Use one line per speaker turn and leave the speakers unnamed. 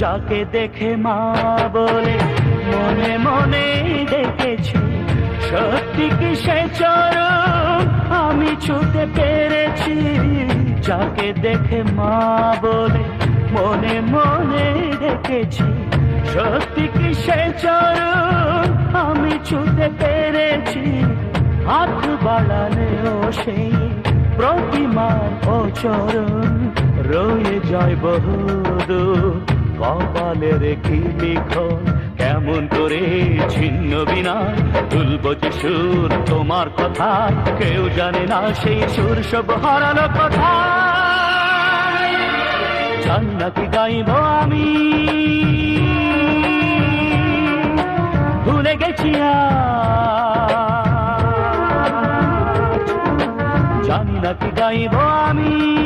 যাকে দেখে মা বলে, মনে মনে দেখেছি সত্যি কি সে চরণ আমি ছুতে পেরেছি। যাকে দেখে মা বলে, মনে মনে দেখেছি সত্যি কি সে চরণ আমি ছুতে পেরেছি। হাত বাড়ালেও সেই প্রতিমার ও চরণ। রয়ে যায় বহুদূর। কপালের কি লিখন। কেমন করে ছিন্ন বিনা তুলব যে সুর তোমার কথা। কেউ জানে না সেই সুর সব হারানো কথা জান্নাতি গাইব আমি। ভুলে গেছি আজ। জানি না গাইব আমি।